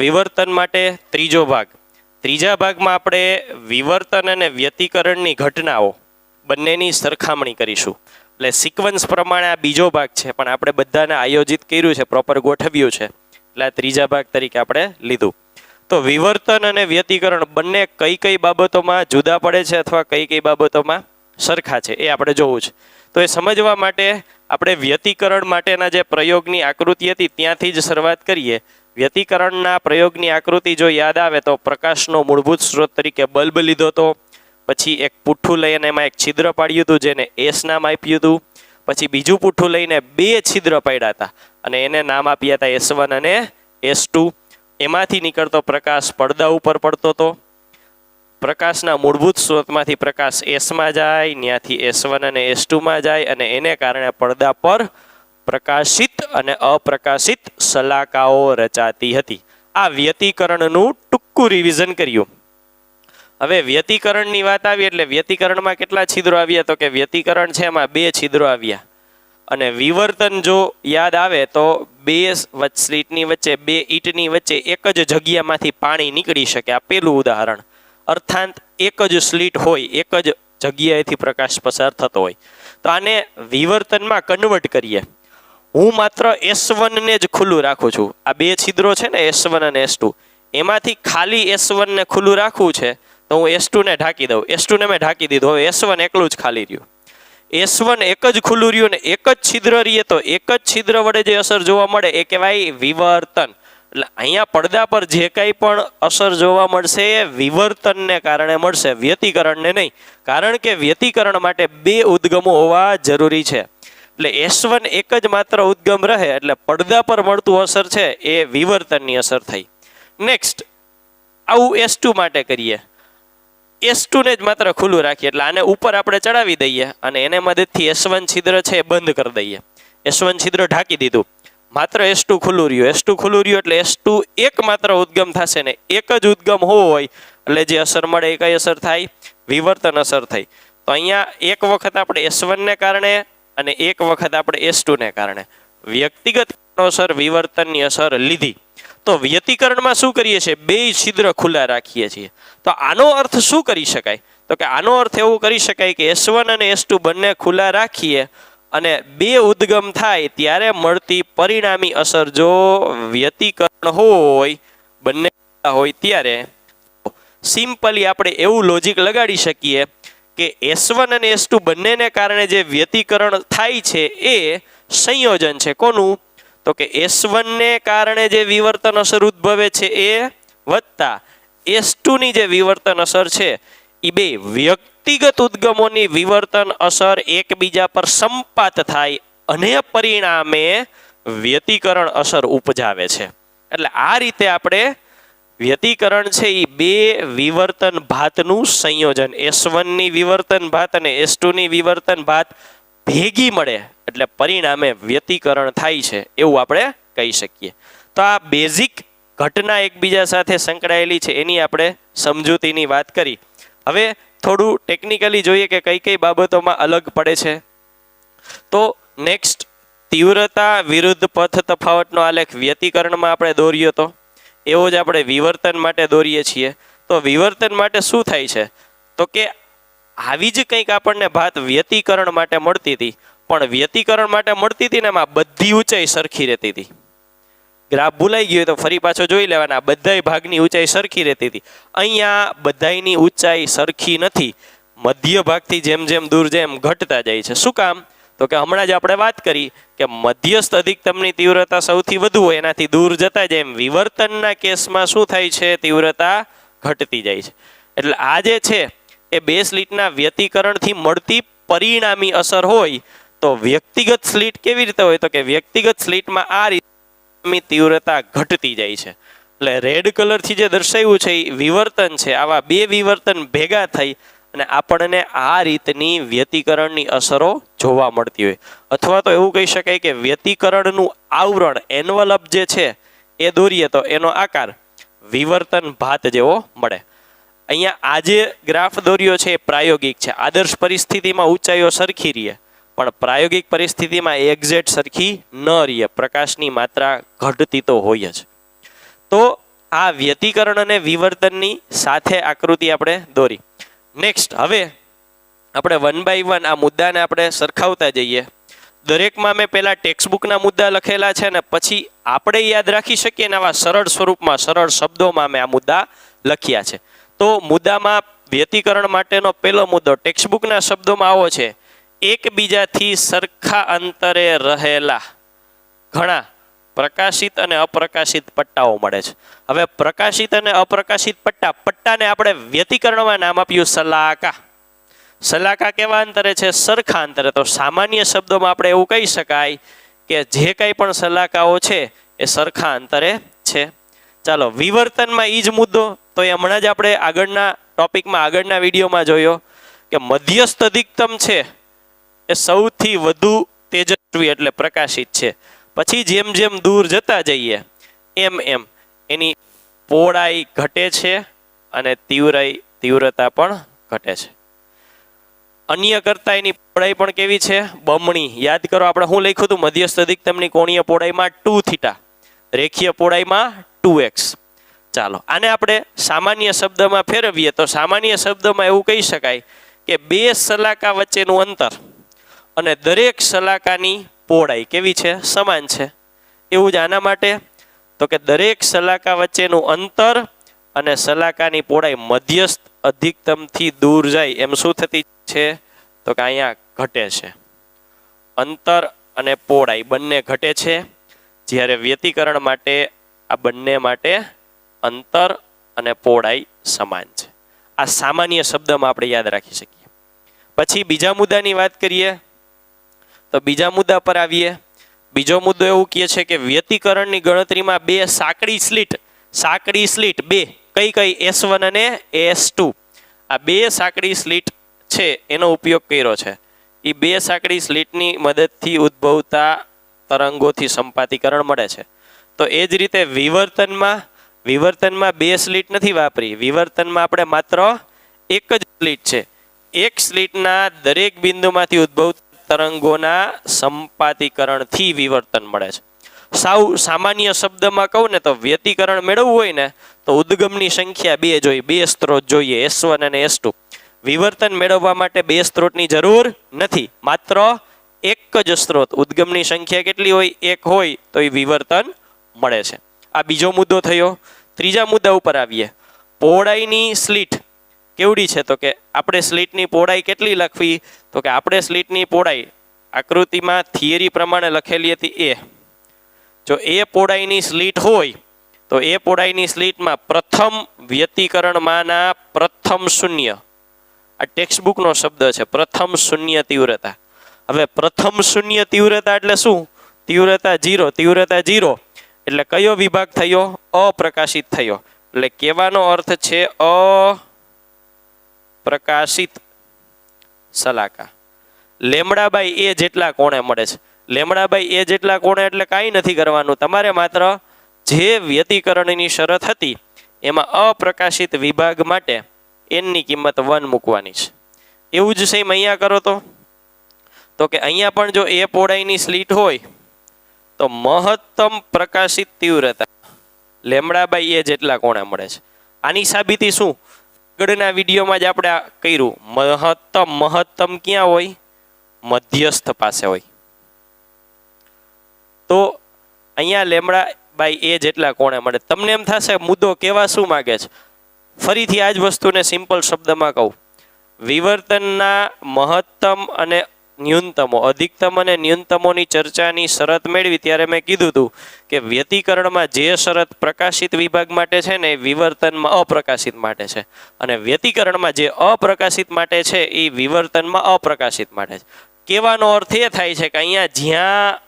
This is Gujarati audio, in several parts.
વિવર્તન માટે ત્રીજો ભાગ. ત્રીજા ભાગમાં આપણે વિવર્તન અને વ્યતિકરણની ઘટનાઓ બંનેની સરખામણી કરીશું. એટલે સિક્વન્સ પ્રમાણે આ બીજો ભાગ છે, પણ આપણે બધાને આયોજિત કર્યું છે પ્રોપર ગોઠવ્યું છે. એટલે આ ત્રીજા ભાગ તરીકે આપણે લીધું. તો વિવર્તન અને વ્યતિકરણ બંને કઈ કઈ બાબતોમાં જુદા પડે છે અથવા કઈ કઈ બાબતોમાં સરખા છે, એ આપણે જોવું છે. તો એ સમજવા માટે આપણે વ્યતિકરણ માટેના જે પ્રયોગની આકૃતિ હતી ત્યાંથી જ શરૂઆત કરીએ. વ્યતિકરણના પ્રયોગની આકૃતિ જો યાદ આવે તો પ્રકાશનો મૂળભૂત સ્ત્રોત તરીકે બલ્બ લીધો તો પછી એક પુઠ્ઠું લઈને એમાં એક છિદ્ર પાડ્યું હતું જેને એસ નામ આપ્યું હતું. પછી બીજું પુઠ્ઠું લઈને બે છિદ્ર પાડ્યા હતા અને એને નામ આપ્યા હતા એસ વન અને એસ ટુ. એમાંથી નીકળતો પ્રકાશ પડદા ઉપર પડતો હતો. પ્રકાશના મૂળભૂત સ્ત્રોતમાંથી પ્રકાશ એસમાં જાય ત્યાંથી એસ વન અને એસ ટુમાં જાય અને એને કારણે પડદા પર પ્રકાશિત અને અપ્રકાશિત સલાકાઓ રચાતી હતી. આ વ્યતિકરણનું ટૂંકું રિવિઝન કર્યું. હવે વ્યતિકરણની વાત આવી એટલે વ્યતિકરણમાં કેટલા છિદ્રો આવ્યા? તો કે વ્યતિકરણ છે એમાં બે છિદ્રો આવ્યા. અને વિવર્તન જો યાદ આવે તો બે સ્લીટની વચ્ચે, બે ઈંટની વચ્ચે એક જ જગ્યામાંથી પાણી નીકળી શકે. આ પેલું ઉદાહરણ. અર્થાંત એક જ સ્લીટ હોય, એક જ જગ્યાએથી પ્રકાશ પસાર થતો હોય. તો આને વિવર્તનમાં કન્વર્ટ કરીએ. હું માત્ર એસ વનને જ ખુલ્લું રાખું છું. આ બે છિદ્રો છે ને, એસ વન અને એસ ટુ. એમાંથી ખાલી એસ વનને ખુલ્લું રાખવું છે, તો હું એસ ટુને ઢાંકી દઉં. એસ ટુને મેં ઢાંકી દીધું. હવે એસ વન એકલું જ ખાલી રહ્યું. એસ વન એક જ ખુલ્લું રહ્યું ને, એક જ છિદ્ર રહીએ તો એક જ છિદ્ર વડે જે અસર જોવા મળે એ કહેવાય વિવર્તન. એટલે અહીંયા પડદા પર જે કાંઈ પણ અસર જોવા મળશે એ વિવર્તનને કારણે મળશે, વ્યતિકરણને નહીં. કારણ કે વ્યતિકરણ માટે બે ઉદ્ગમો હોવા જરૂરી છે. એટલે એસ વન એક જ માત્ર ઉદ્ગમ રહે, એટલે પડદા પર મળતું અસર છે, એ વિવર્તનની અસર થઈ. નેક્સ્ટ આવું એસ ટુ માટે કરીએ. એસ ટુને જ માત્ર ખુલ્લું રાખીએ, એટલે આને ઉપર આપણે ચડાવી દઈએ અને એને મદદથી એસ વન છિદ્ર છે એ બંધ કરી દઈએ. એસ વન છિદ્ર ઢાંકી દીધું. માત્ર એસ ટુ ખુલ્લું રહ્યું. એસ ટુ ખુલ્લું રહ્યું એટલે એસ ટુ એક માત્ર ઉદ્ગમ થશે ને એક જ ઉદ્ગમ હોય, એટલે જે અસર મળે એ કઈ અસર થાય? વિવર્તન અસર થઈ. તો અહીંયા એક વખત આપણે એસ વનને કારણે અને એક વખત આપણે એસ ટુને કારણે વ્યક્તિગત કારણોસર વિવર્તનની અસર લીધી. તો વ્યતિકરણમાં શું કરીએ છીએ? બે છિદ્ર ખુલ્લા રાખીએ છીએ. તો આનો અર્થ શું કરી શકાય? તો કે આનો અર્થ એવું કરી શકાય કે એસ વન અને એસ ટુ બંને ખુલ્લા રાખીએ અને બે ઉદ્ગમ થાય ત્યારે મળતી પરિણામી અસર જો વ્યતિકરણ હોય, બંને હોય ત્યારે સિમ્પલી આપણે એવું લોજિક લગાડી શકીએ કે એસ વન અને એસ ટુ બંનેને કારણે જે વ્યતિકરણ થાય છે એ સંયોજન છે. કોનું? તો કે એસ વનને કારણે જે વિવર્તન અસર ઉદ્ભવે છે એ વત્તા એસ ટુની જે વિવર્તન અસર છે એ બે વ્યક્તિગત ઉદ્ગમોની વિવર્તન અસર એકબીજા પર સંપાત થાય અને પરિણામે વ્યતિકરણ અસર ઉપજાવે છે. એટલે આ રીતે આપણે વ્યતિકરણ છે એ બે વિવર્તન ભાતનું સંયોજન. એસ વનની વિવર્તન ભાત અને એસ ટુની વિવર્તન ભાત ભેગી મળે, એટલે પરિણામે વ્યતિકરણ થાય છે, એવું આપણે કહી શકીએ. તો આ બેઝિક ઘટના એકબીજા સાથે સંકળાયેલી છે, એની આપણે સમજૂતીની વાત કરી. હવે થોડું ટેકનિકલી જોઈએ કે કઈ કઈ બાબતોમાં અલગ પડે છે. તો નેક્સ્ટ તીવ્રતા વિરુદ્ધ પથ તફાવતનો આલેખ વ્યતિકરણમાં આપણે દોર્યો તો. એવો જ આપણે વિવર્તન માટે દોરીએ છીએ. તો વિવર્તન માટે શું થાય છે? તો કે આવી જ કંઈક આપણને ભાત વ્યતિકરણ માટે મળતી હતી. પણ વ્યતિકરણ માટે મળતી હતી ને એમાં બધી ઊંચાઈ સરખી રહેતી હતી. ગ્રાફ ભૂલાઈ ગયો તો ફરી પાછો જોઈ લેવાના. બધાય ભાગની ઊંચાઈ સરખી રહેતી હતી. અહીંયા બધાયની ઊંચાઈ સરખી નથી. મધ્ય ભાગથી જેમ જેમ દૂર જેમ ઘટતા જાય છે. શું કામ? તો કે હમણાં જ આપણે વાત કરી કે મધ્યસ્થ અધિકતમની તીવ્રતા સૌથી વધુ હોય, એનાથી દૂર જતા જાય એમ. વિવર્તનના કેસમાં શું થાય છે? તીવ્રતા ઘટતી જાય છે. એટલે આ જે છે, એ બે સ્લીટના વ્યતિકરણથી મળતી પરિણામી અસર હોય તો વ્યક્તિગત સ્લીટ કેવી રીતે હોય? તો કે વ્યક્તિગત સ્લીટમાં આ રીતે તીવ્રતા ઘટતી જાય છે. એટલે રેડ કલરથી જે દર્શાવ્યું છે એ વિવર્તન છે. આવા બે વિવર્તન ભેગા થઈ અને આપણને આ રીતની વ્યતિકરણની અસરો જોવા મળતી હોય. અથવા તો એવું કહી શકાય કે વ્યતિકરણનું આવરણ એન્વલપ જે છે, એ દોરીએ તો એનો આકાર વિવર્તન ભાત જેવો મળે. અહીંયા આજે ગ્રાફ દોર્યો છે, એ પ્રાયોગિક છે. આદર્શ પરિસ્થિતિમાં ઊંચાઈઓ સરખી રહીએ પણ પ્રાયોગિક પરિસ્થિતિમાં એક્ઝેટ સરખી ન રહીએ પ્રકાશની માત્રા ઘટતી તો હોય જ. તો આ વ્યતિકરણ અને વિવર્તનની સાથે આકૃતિ આપણે દોરી. નેક્સ્ટ હવે આપણે વન બાય વન આ મુદ્દાને આપણે સરખાવતા જઈએ. દરેકમાં મેં પહેલા ટેક્સ્ટબુકના મુદ્દા લખેલા છે ને પછી આપણે યાદ રાખી શકીએ ને આવા સરળ સ્વરૂપમાં, સરળ શબ્દોમાં મેં આ મુદ્દા લખ્યા છે. તો મુદ્દામાં વ્યતિકરણ માટેનો પહેલો મુદ્દો ટેક્સ્ટબુકના શબ્દોમાં આવો છે, એકબીજાથી સરખા અંતરે રહેલા. ઘણા પ્રકાશિત અને અપ્રકાશિત પટ્ટાઓ મળે છે. હવે પ્રકાશિત અને અપ્રકાશિત પટ્ટા, પટ્ટાને આપણે વ્યતિકરણમાં નામ આપ્યું સલાકા. સલાકા કેવા અંતરે છે? સરખા અંતરે. તો સામાન્ય શબ્દોમાં આપણે એવું કહી શકાય કે જે કંઈ પણ સલાકાઓ છે, એ સરખા અંતરે છે. ચાલો, વિવર્તનમાં એ જ મુદ્દો, તો એ હમણાં જ આપણે આગળના ટોપિકમાં, આગળના વિડીયોમાં જોયો કે મધ્યસ્થ અધિકતમ છે, એ સૌથી વધુ તેજસ્વી એટલે પ્રકાશિત છે. પછી જેમ જેમ દૂર જતા જઈએ, એમ એમ. એની પહોળાઈ ઘટે છે અને તીવ્રાઈ, તીવ્રતા પણ ઘટે છે. અન્ય કરતા એની પહોળાઈ પણ કેવી છે? બમણી. યાદ કરો, આપણે હું લખ્યું હતું, મધ્યસ્થ અધિકતમની કોણીય પહોળાઈમાં ટુ થીટા. રેખીય પહોળાઈમાં ટુ એક્સ. ચાલો, આને આપણે સામાન્ય શબ્દમાં ફેરવીએ તો સામાન્ય શબ્દમાં એવું કહી શકાય કે બે સલાકા વચ્ચેનું અંતર અને દરેક સલાકાની પહોળાઈ કેવી છે? સમાન છે. એવું જ આના માટે? તો કે દરેક સલાકા વચ્ચેનું અંતર અને સલાકાની પહોળાઈ મધ્યસ્થ અધિકતમથી દૂર જાય એમ શું થતી છે? તો કે અહીંયા ઘટે છે. અંતર અને પહોળાઈ બંને ઘટે છે. જ્યારે વ્યતિકરણ માટે આ બંને માટે અંતર અને પહોળાઈ સમાન છે. આ સામાન્ય શબ્દમાં આપણે યાદ રાખી શકીએ. પછી બીજા મુદ્દાની વાત કરીએ. તો બીજા મુદ્દા પર આવીએ. બીજો મુદ્દો એવું કહે છે કે વ્યતિકરણની ગણતરીમાં બે સાંકડી સ્લીટ સાંકડી સ્લીટ બે, કઈ કઈ? એસ વન અને એસ ટુ આ બે સાંકડી સ્લીટ છે, એનો ઉપયોગ કર્યો છે. એ બે સાંકડી સ્લીટની મદદથી ઉદ્ભવતા તરંગોથી સંપાતીકરણ મળે છે. તો એ જ રીતે વિવર્તનમાં વિવર્તનમાં બે સ્લીટ નથી વાપરી. વિવર્તનમાં આપણે માત્ર એક જ સ્લીટ છે. એક સ્લીટના દરેક બિંદુમાંથી ઉદ્ભવતા તરંગોના સંપાતીકરણથી વિવર્તન મળે છે. સાવ સામાન્ય શબ્દમાં કહું ને તો વ્યતિકરણ મેળવવું હોય ને તો ઉદ્ગમની સંખ્યા બે જોઈએ. બે સ્ત્રોત જોઈએ. એસ વન અને એસ ટુ. વિવર્તન મેળવવા માટે બે સ્ત્રોતની જરૂર નથી. માત્ર એક જ સ્ત્રોત. ઉદ્ગમની સંખ્યા કેટલી હોય? એક હોય તો એ વિવર્તન મળે છે. આ બીજો મુદ્દો થયો. ત્રીજા મુદ્દા ઉપર આવીએ. પહોળાઈની સ્લીટ કેવડી છે? તો કે આપણે સ્લીટની પહોળાઈ કેટલી લખવી? તો કે આપણે સ્લીટની પહોળાઈ આકૃતિમાં થિયરી પ્રમાણે લખેલી હતી એ જો એ પહોળાઈની સ્લીટ હોય, તો એ પહોળાઈની સ્લીટમાં પ્રથમ વ્યતિકરણમાંના પ્રથમ શૂન્ય. આ ટેક્સ્ટબુકનો શબ્દ છે, પ્રથમ શૂન્ય તીવ્રતા. હવે પ્રથમ શૂન્ય તીવ્રતા એટલે શું? તીવ્રતા જીરો તીવ્રતા જીરો એટલે કયો વિભાગ થયો? અપ્રકાશિત થયો. એટલે કહેવાનો અર્થ છે અપ્રકાશિત સલાકા. લેમડાબાઈ એ જેટલા કોણે મળે છે. લેમડાબાઈ એ જેટલા કોણે એટલે કાંઈ નથી કરવાનું. તમારે માત્ર જે વ્યતિકરણની શરત હતી, એમાં અપ્રકાશિત વિભાગ માટે એનની કિંમત વન મૂકવાની છે. એવું જ સેમ અહીંયા કરો તો? તો કે અહીંયા પણ જો એ પોળાઈની સ્લીટ હોય, તો મહત્તમ પ્રકાશિત તીવ્રતા લેમડા બાય એ જેટલા કોણે મળે છે. આની સાબિતી શું? આગળના વિડીયોમાં જ આપણે કર્યું. મહત્તમ મહત્તમ ક્યાં હોય? મધ્યસ્થ પાસે હોય. તો અહીંયા લેમડા બાય એ જેટલા કોણે મળે. તમને એમ થશે, મુદ્દો કેવા શું માગે છે? ફરીથી આ જ વસ્તુને સિમ્પલ શબ્દમાં કહું. વિવર્તનના મહત્તમ અને ન્યૂનતમો, અધિકતમ અને ન્યૂનતમોની ચર્ચાની શરત મેળવી ત્યારે મેં કીધું હતું કે વ્યતિકરણમાં જે શરત પ્રકાશિત વિભાગ માટે છે ને એ વિવર્તનમાં અપ્રકાશિત માટે છે. અને વ્યતિકરણમાં જે અપ્રકાશિત માટે છે એ વિવર્તનમાં અપ્રકાશિત માટે છે. કહેવાનો અર્થ એ થાય છે કે અહીંયા જ્યાં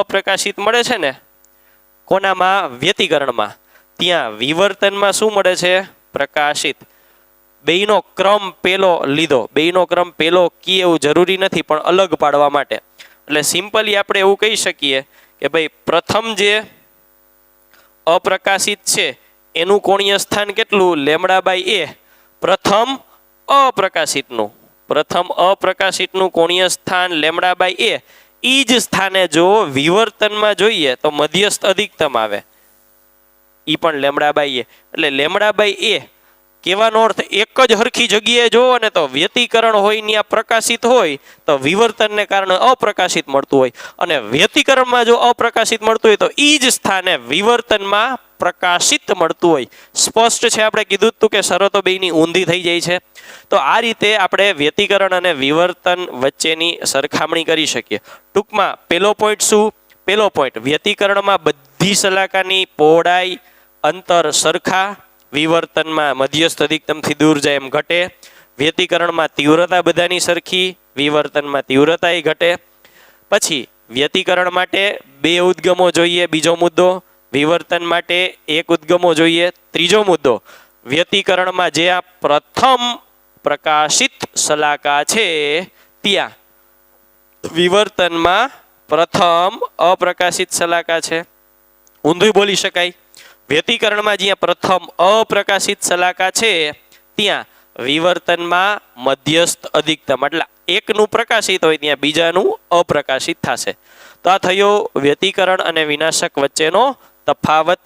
અપ્રકાશિત મળે છે ને, કોનામાં? વ્યતિકરણમાં. ત્યાં વિવર્તનમાં શું મળે છે? પ્રકાશિત. બેયનો ક્રમ પેલો લીધો. બેયનો ક્રમ પેલો કી એવું જરૂરી નથી, પણ અલગ પાડવા માટે. એટલે સિમ્પલી આપણે એવું કહી શકીએ કે ભાઈ, પ્રથમ જે અપ્રકાશિત છે, એનું કોણીય સ્થાન કેટલું? Lambda by A. પ્રથમ અપ્રકાશિતનું. પ્રથમ અપ્રકાશિતનું કોણીય સ્થાન લેમડા બાય એ. એ જ સ્થાને જો વિવર્તનમાં જોઈએ તો મધ્યસ્થ અધિકતમ આવે. ઈ પણ લેમડા બાય એ. એટલે લેમડા બાય એ કહેવાનો અર્થ એક જ હરખી જગ્યાએ જોવો ને તો વ્યતિકરણ હોય ત્યાં પ્રકાશિત હોય, તો વિવર્તનને કારણે અપ્રકાશિત મળતું હોય. અને વ્યતિકરણમાં જો અપ્રકાશિત મળતું હોય તો એ જ સ્થાને વિવર્તનમાં પ્રકાશિત મળતું હોય. સ્પષ્ટ છે આપણે કીધું હતું કે શરતો બેયની ઊંધી થઈ જાય છે. તો આ રીતે આપણે વ્યતિકરણ અને વિવર્તન વચ્ચેની સરખામણી કરી શકીએ. ટૂંકમાં પેલો પોઈન્ટ શું? પેલો પોઈન્ટ વ્યતિકરણમાં બધી સલાકાની પહોળાઈ, અંતર સરખા વિવર્તનમાં મધ્યસ્થ અધિકતમથી દૂર જાય એમ ઘટે. વ્યતિકરણમાં તીવ્રતા બધાની સરખી, વિવર્તનમાં તીવ્રતા એ ઘટે. પછી, વ્યતિકરણ માટે બે ઉદ્ગમો જોઈએ, બીજો મુદ્દો. વિવર્તન માટે એક ઉદ્ગમો જોઈએ, ત્રીજો મુદ્દો. વ્યતિકરણમાં જે આ પ્રથમ પ્રકાશિત સલાકા છે, ત્યાં. વિવર્તનમાં પ્રથમ અપ્રકાશિત સલાકા છે. ઊંધું બોલી શકાય. વ્યતિકરણમાં જ્યાં પ્રથમ અપ્રકાશિત સલાકા છે, ત્યાં વિવર્તનમાં મધ્યસ્થ અધિકતમ, એટલે એકનું પ્રકાશિત હોય ત્યાં બીજાનું અપ્રકાશિત થશે. તો આ થયો વ્યતિકરણ અને વિનાશક વચ્ચેનો તફાવત